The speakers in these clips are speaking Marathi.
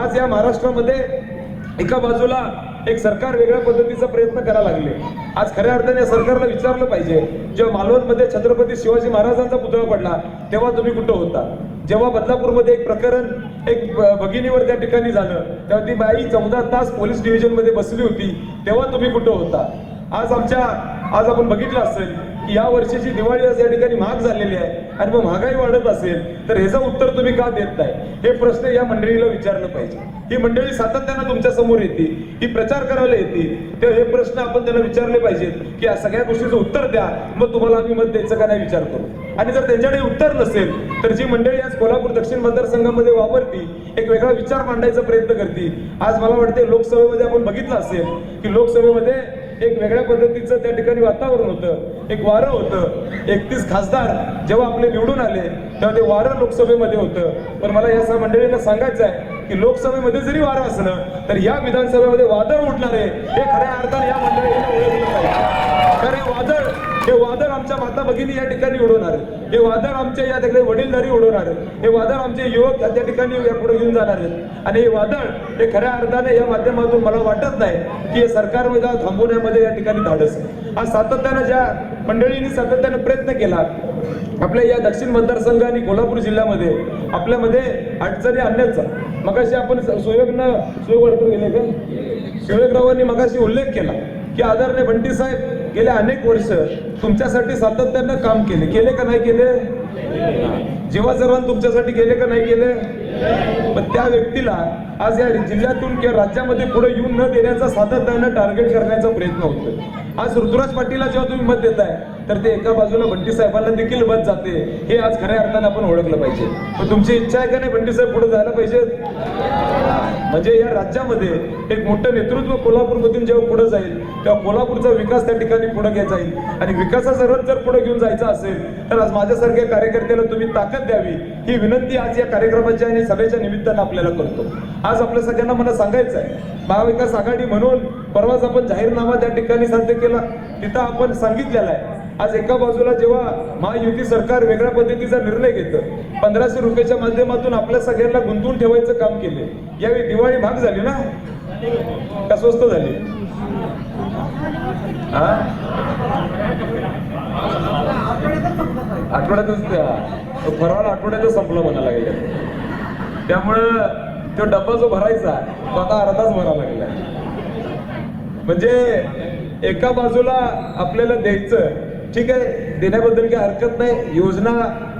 आज या महाराष्ट्रामध्ये एका बाजूला एक सरकार वेगळ्या पद्धतीचा प्रयत्न करायला लागले. आज खऱ्या अर्थाने सरकारला विचारलं पाहिजे. जेव्हा मालवणमध्ये छत्रपती शिवाजी महाराजांचा पुतळा पडला तेव्हा तुम्ही कुठं होता? जेव्हा बदलापूरमध्ये एक प्रकरण एक ब- भगिनीवर त्या ठिकाणी झालं तेव्हा ती बाई चौदा तास पोलीस डिव्हिजनमध्ये बसली होती तेव्हा तुम्ही कुठं होता? आज आमच्या आज आपण बघितलं असेल की या वर्षीची दिवाळी आज या ठिकाणी महाग झालेली आहे आणि मग महागाई वाढत असेल तर ह्याचं उत्तर तुम्ही का देत नाही? हे प्रश्न या मंडळीला विचारलं पाहिजे. ही मंडळी सातत्यानं तुमच्यासमोर येते ही प्रचार करायला येते तर हे प्रश्न आपण त्यांना विचारले पाहिजेत की या सगळ्या गोष्टीचं उत्तर द्या मग तुम्हाला आम्ही मत द्यायचं का नाही विचार करू? आणि जर त्यांच्याकडे उत्तर नसेल तर जी मंडळी आज कोल्हापूर दक्षिण मतदारसंघामध्ये वावरती एक वेगळा विचार मांडायचा प्रयत्न करते. आज मला वाटते लोकसभेमध्ये आपण बघितलं असेल की लोकसभेमध्ये एक वेगळ्या पद्धतीचं त्या ठिकाणी वातावरण होतं. एक वारं होतं. एकतीस खासदार जेव्हा आपले निवडून आले तेव्हा ते वारं लोकसभेमध्ये होतं. पण मला या सर्व मंडळींना सांगायचं आहे की लोकसभेमध्ये जरी वारं असलं तर या विधानसभेमध्ये वादळ उठणार आहे. हे खऱ्या अर्थाने या मंडळींना ओळखलं पाहिजे. कारण हे वादळ हे वादळ आमच्या माता भगिनी या ठिकाणी उडवणार आहेत. हे वादळ आमच्या या ठिकाणी वडीलधारी उडवणार आहेत. हे वादळ आमचे युवक त्या ठिकाणी या पुढे घेऊन जाणार आहेत आणि हे वादळ हे खऱ्या अर्थाने या माध्यमातून मला वाटत नाही की हे सरकार थांबवण्यामध्ये या ठिकाणी धाडस आज सातत्यानं ज्या मंडळींनी सातत्यानं प्रयत्न केला आपल्या या दक्षिण मतदारसंघ आणि कोल्हापूर जिल्ह्यामध्ये आपल्यामध्ये अडचणी आणण्याचा मगाशी आपण सुयोगनं सुयोग गेले का सुयोगरावांनी मगाशी उल्लेख केला की आदरणीय बंटी साहेब गेल्या अनेक वर्ष तुमच्यासाठी सातत्यानं काम केले. केले का नाही केले? जेव्हा जवान तुमच्यासाठी गेले का नाही गेले? पण त्या व्यक्तीला आज या जिल्ह्यातून किंवा राज्यामध्ये पुढे येऊन न देण्याचा सातत्यानं टार्गेट करण्याचा प्रयत्न होतो आज ऋतुराज पाटीलला जेव्हा तुम्ही मत देताय तर ते एका बाजूला बंटी साहेबांना देखील मत जाते. हे आज खऱ्या अर्थाने आपण ओळखलं पाहिजे. पण तुमची इच्छा आहे का नाही बंटी साहेब पुढे जायला पाहिजेत म्हणजे या राज्यामध्ये एक मोठं नेतृत्व कोल्हापूरमधून जेव्हा पुढे जाईल तेव्हा कोल्हापूरचा विकास त्या ठिकाणी पुढे घ्यायचा जाईल आणि विकासाचा रथ जर पुढे घेऊन जायचा असेल तर आज माझ्यासारख्या कार्यकर्त्याला तुम्ही ताकद द्यावी. ही विनंती आज या कार्यक्रमाच्या आणि सभेच्या निमित्तानं आपल्याला करतो. आज आपल्या सगळ्यांना मला सांगायचं आहे महाविकास आघाडी म्हणून परवाच आपण जाहीरनामा त्या ठिकाणी साध्य केला. तिथं आपण सांगितलेला आहे आज एका बाजूला जेव्हा महायुती सरकार वेगळ्या पद्धतीचा निर्णय घेतं पंधराशे रुपयाच्या माध्यमातून आपल्या सगळ्यांना गुंतवून ठेवायचं काम केले यावेळी दिवाळी भाग झाली ना? का स्वस्त झाली? हा? आठवड्यातच फराळ आठवड्यातच संपलं म्हणायला लागेल त्यामुळं तो डब्बा जो भरायचा तो आता अर्धाच भरावा लागला. म्हणजे एका बाजूला आपल्याला द्यायचं ठीक आहे देण्याबद्दल काही हरकत नाही. योजना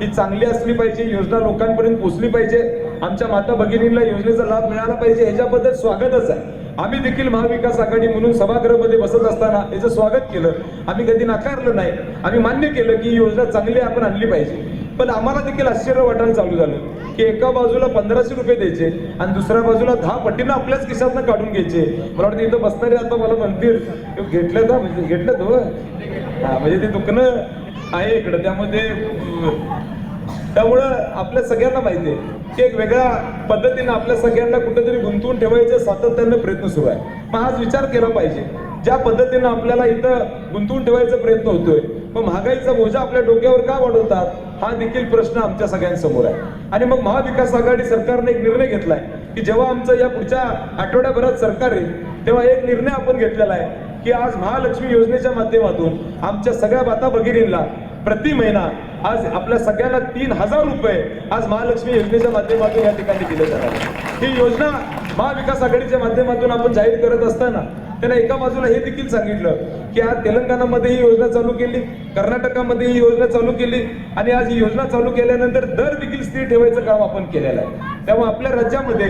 ही चांगली असली पाहिजे योजना लोकांपर्यंत पोचली पाहिजे. आमच्या माता भगिनींना योजनेचा लाभ मिळाला पाहिजे ह्याच्याबद्दल स्वागतच आहे. आम्ही देखील महाविकास आघाडी म्हणून सभागृहामध्ये बसत असताना याचं स्वागत केलं. आम्ही कधी नाकारलं नाही. आम्ही मान्य केलं की योजना चांगली आपण आणली पाहिजे. पण आम्हाला देखील आश्चर्य वाटायला चालू झालं की एका बाजूला पंधराशे रुपये द्यायचे आणि दुसऱ्या बाजूला दहा पटीनं आपल्याच खिशातनं काढून घ्यायचे. मला वाटतं इथं बसणारे आता मला म्हणतील घेतलं का म्हणजे घेतलं तो हा म्हणजे ते दुखणं आहे इकडं त्यामध्ये त्यामुळं आपल्या सगळ्यांना माहिती आहे की एक वेगळ्या पद्धतीनं आपल्या सगळ्यांना कुठेतरी गुंतवून ठेवायचे सातत्यानं प्रयत्न सुरू आहे. मग आज विचार केला पाहिजे. ज्या पद्धतीनं आपल्याला इथं गुंतवून ठेवायचा प्रयत्न होतोय मग महागाईचा बोजा आपल्या डोक्यावर का वाढवतात? हा देखील प्रश्न आमच्या सगळ्यांसमोर आहे. आणि मग महाविकास आघाडी सरकारने एक निर्णय घेतलाय की जेव्हा आमचं या पुढच्या आठवड्याभरात सरकार येईल तेव्हा एक निर्णय आपण घेतलेला आहे की आज महालक्ष्मी योजनेच्या माध्यमातून आमच्या सगळ्या माता भगिनींना प्रति महिना आज आपल्या सगळ्यांना तीन हजार रुपये आज महालक्ष्मी योजनेच्या माध्यमातून या ठिकाणी दिले जाणार ही योजना महाविकास आघाडीच्या माध्यमातून आपण जाहीर करत असताना त्यांना एका बाजूला हे देखील सांगितलं की आज तेलंगणामध्ये ही योजना चालू केली कर्नाटकामध्ये ही योजना चालू केली आणि आज ही योजना चालू केल्यानंतर दर देखील स्थिर ठेवायचं काम आपण केलेलं आहे. त्यामुळे आपल्या राज्यामध्ये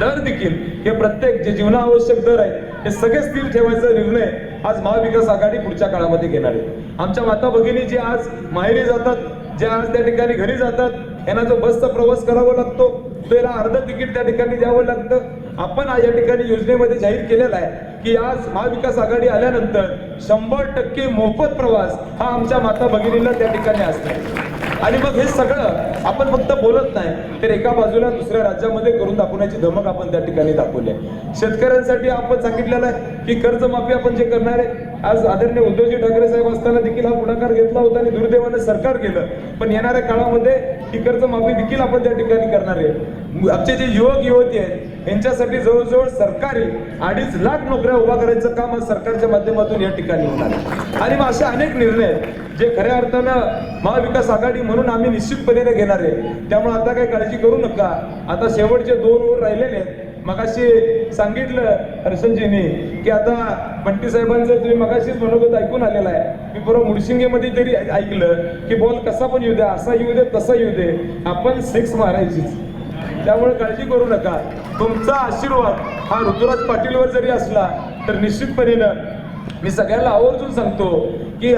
दर देखील हे प्रत्येक जे जीवनावश्यक दर आहे हे सगळे स्थिर ठेवायचा निर्णय आज महाविकास आघाडी पुढच्या काळामध्ये घेणार आहे. आमच्या माता भगिनी जे आज माहेरी जातात जे आज त्या ठिकाणी घरी जातात यांना जो बसचा प्रवास करावा लागतो तो याला अर्ध तिकीट त्या ठिकाणी द्यावं लागतं. आपण या ठिकाणी योजनेमध्ये जाहीर केलेला आहे की आज महाविकास आघाडी आल्यानंतर शंभर टक्के मोफत प्रवास हा आमच्या माता भगिनींना त्या ठिकाणी असतो. आणि मग हे सगळं आपण फक्त बोलत नाही तर एका बाजूला दुसऱ्या राज्यामध्ये करून दाखवण्याची धमक आपण त्या ठिकाणी दाखवली आहे. शेतकऱ्यांसाठी आपण सांगितलेलं आहे की कर्जमाफी आपण जे करणार आहे आज आदरणीय उद्धवजी ठाकरे साहेब असताना देखील हा पुढाकार घेतला होता आणि दुर्दैवाने सरकार केलं. पण येणाऱ्या काळामध्ये ही कर्जमाफी देखील आपण त्या ठिकाणी करणार आहे. आमचे जे युवक युवती आहेत यांच्यासाठी जवळजवळ सरकारी अडीच लाख नोकऱ्या उभा करायचं काम आज सरकारच्या माध्यमातून या ठिकाणी होणार आणि मग असे अनेक निर्णय आहेत जे खऱ्या अर्थानं महाविकास आघाडी म्हणून आम्ही निश्चितपणे घेणार आहे. त्यामुळे आता काही काळजी करू नका. आता शेवटचे दोन ओर राहिलेले आहेत. मगाशी सांगितलं हर्षनजीनी की आता बंटी साहेबांचं तुम्ही मगाशीच मनोगत ऐकून आलेला आहे. मी बरोबर मुडशिंगेमध्ये तरी ऐकलं की बॉल कसा पण येऊ दे असा येऊ दे तसा येऊ दे आपण सिक्स मारायचीच. त्यामुळे काळजी करू नका. तुमचा आशीर्वाद हा ऋतुराज पाटीलवर जरी असला तर निश्चितपणेनं मी सगळ्यांना आवर्जून सांगतो की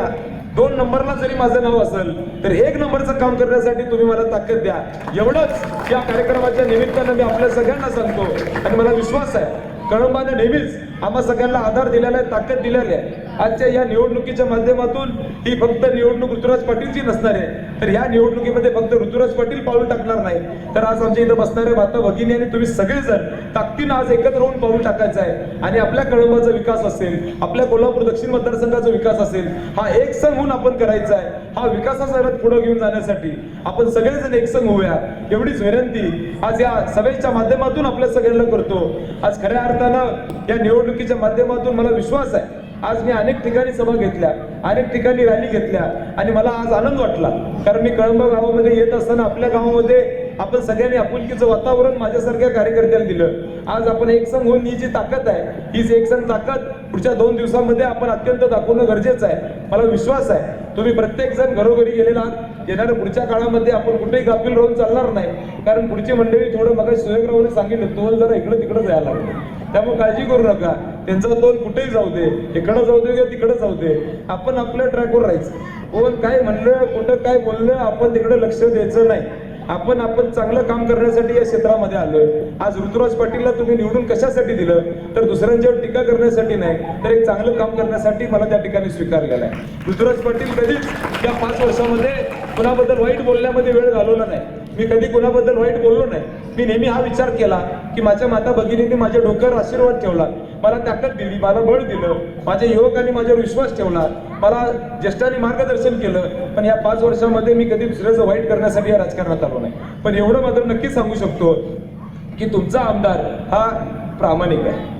दोन नंबरला जरी माझं नाव असेल तर एक नंबरचं काम करण्यासाठी तुम्ही मला ताकद द्या. एवढंच या कार्यक्रमाच्या निमित्तानं मी आपल्या सगळ्यांना सांगतो. आणि मला विश्वास आहे कळंबाने नेहमीच आम्हा सगळ्यांना आधार दिलेला आहे ताकद दिलेली आहे. आजच्या या निवडणुकीच्या माध्यमातून ही फक्त निवडणूक ऋतुराज पाटीलची नसणार आहे. तर या निवडणुकीमध्ये फक्त ऋतुराज पाटील पाऊल टाकणार नाही. तर आज आमच्या इथं बसणारे माता भगिनी आणि तुम्ही सगळेजण ताकदीनं आज एकत्र होऊन पाऊल टाकायचं आहे. आणि आपल्या कळंबाचा विकास असेल आपल्या कोल्हापूर दक्षिण मतदारसंघाचा विकास असेल हा एक संघ होऊन आपण करायचा आहे. हा विकासाचा रथ पुढे घेऊन जाण्यासाठी आपण सगळेजण एक संघ होऊया. एवढीच विनंती आज या सभेच्या माध्यमातून आपल्या सगळ्यांना करतो. आज खऱ्या अर्थानं या निवडणुकीच्या माध्यमातून मला विश्वास आहे. आज मी अनेक ठिकाणी सभा घेतल्या अनेक ठिकाणी रॅली घेतल्या आणि मला आज आनंद वाटला. कारण मी कळंबा गावामध्ये येत असताना आपल्या गावामध्ये आपण सगळ्यांनी आपुलकीचं वातावरण माझ्यासारख्या कार्यकर्त्याला दिलं. आज आपण एक संघ होऊन ही जी ताकद आहे हीच एक संघ ताकद पुढच्या दोन दिवसांमध्ये आपण अत्यंत दाखवणं गरजेचं आहे. मला विश्वास आहे तुम्ही प्रत्येक जण घरोघरी गेलेला आहात. येणाऱ्या पुढच्या काळामध्ये आपण कुठेही गाफील राहून चालणार नाही. कारण पुढची मंडळी थोडं मग सुयोगरावने सांगितलं तुम्हाला जरा इकडं तिकडं जायला लागलं. त्यामुळे काळजी करू नका. त्यांचा तोल कुठेही जाऊ दे. इकडं जाऊ दे किंवा तिकडं जाऊ दे. आपण आपल्या ट्रॅकवर राहायचं. कोण काय म्हणलं कुठं काय बोललं आपण तिकडे लक्ष द्यायचं नाही. आपण आपण चांगलं काम करण्यासाठी या क्षेत्रामध्ये आलोय. आज ऋतुराज पाटीलला तुम्ही निवडून कशासाठी दिलं? तर दुसऱ्यांच्यावर टीका करण्यासाठी नाही. तर एक चांगलं काम करण्यासाठी मला त्या ठिकाणी स्वीकारलेलं आहे. ऋतुराज पाटील कधीच या पाच वर्षामध्ये कुणाबद्दल वाईट बोलण्यामध्ये वेळ घालवला नाही. मी कधी कुणाबद्दल वाईट बोललो नाही. मी नेहमी हा विचार केला की माझ्या माता भगिनीने माझ्या डोक्यावर आशीर्वाद ठेवला. मला ताकद दिली मला बळ दिलं माझ्या युवकांनी माझ्यावर विश्वास ठेवला. मला ज्येष्ठांनी मार्गदर्शन केलं पण या पाच वर्षामध्ये मी कधी दुसऱ्याचं वाईट करण्यासाठी या राजकारणात आलो नाही. पण एवढं मात्र नक्की सांगू शकतो की तुमचा आमदार हा प्रामाणिक आहे.